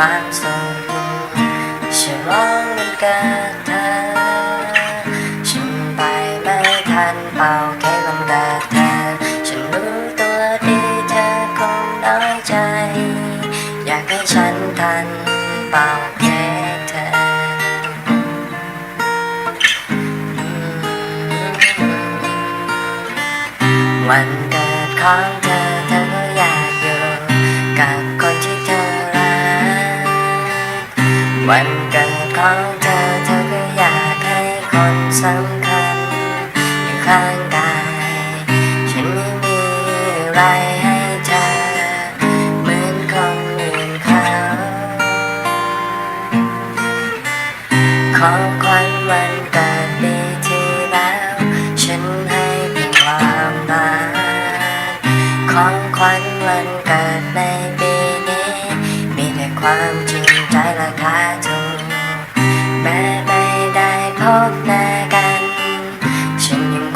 ความสุขฉันมองมันกับเธอฉันไปไม่ทันเป่าแค่วันกาเธอฉันรู้ตัวดีเธอคงน้อยใจ อยากให้ฉันทันเป่าแค่เธอวันเกิดของ วันเกิดของเธอเธอก็อยากให้คนสำคัญอยู่ข้างกาย ฉันไม่มีอะไรให้เธอ เหมือนคนอื่นเขา ของขวัญวันเกิดปีที่แล้ว ฉันให้เพียงความรักของขวัญวันเกิดในปีนี้มีแต่ความ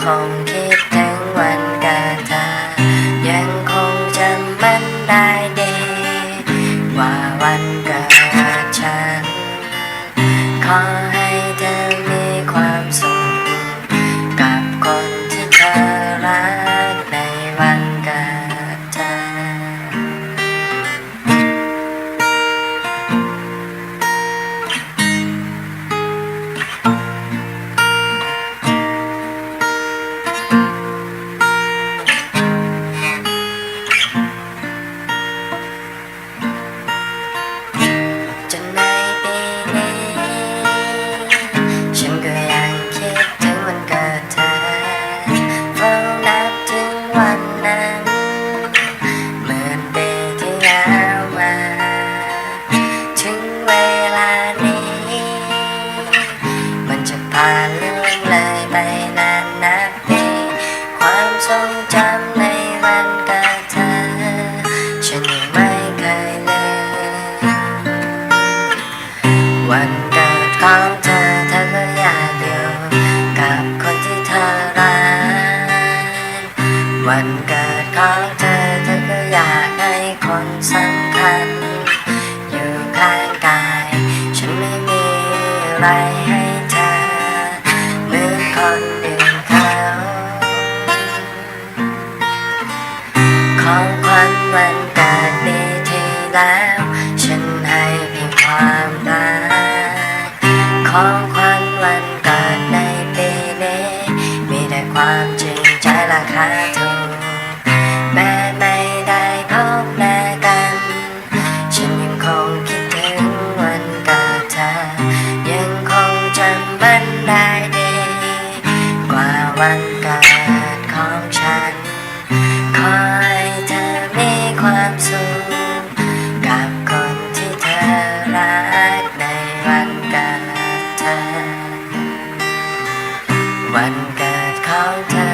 ฉั คนสำคัญ อยู่ข้างกาย ฉันไม่มีอะไรให้เธอเหมือนคนอื่นเขาของขวัญวันเกิดปีที่แล้ว ฉันให้เพียงความรักของ ดของฉัน ขอให้เธอมีความสุข กับคนที่เธอรักในวันเกิดเธอ วันเกิดของเธอ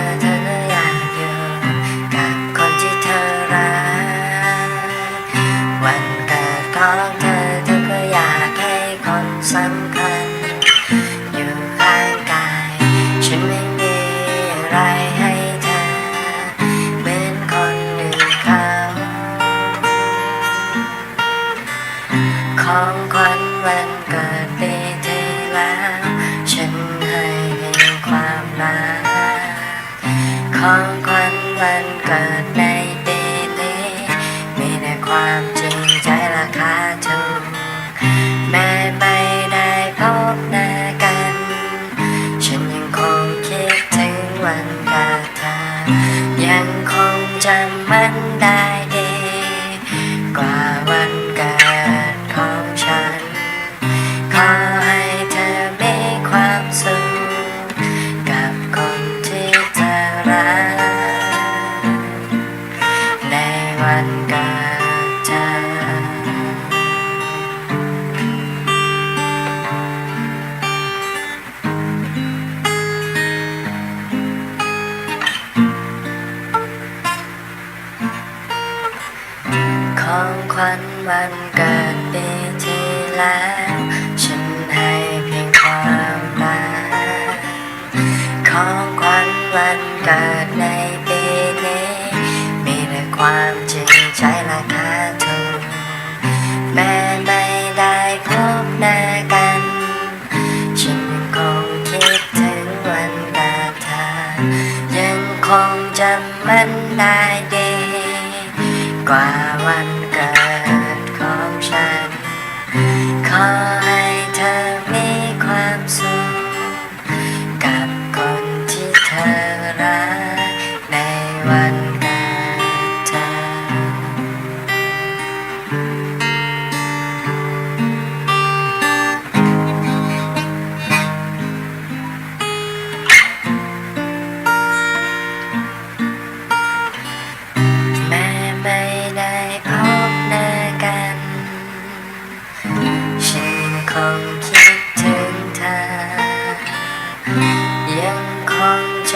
ของขวัญวันเกิดใน ของขวัญวันเกิดปีที่แล้ว ฉันให้เพียงความรักของขวัญวันเกิดในปีนี้ มีแต่ความจริงใจแราคาทูกแม้ไม่ได้พบหน้ากัน ฉันคงคิดถึงวันตาเธอยังคงจำมันได้ดี กว่าวันเกิดของฉันขอ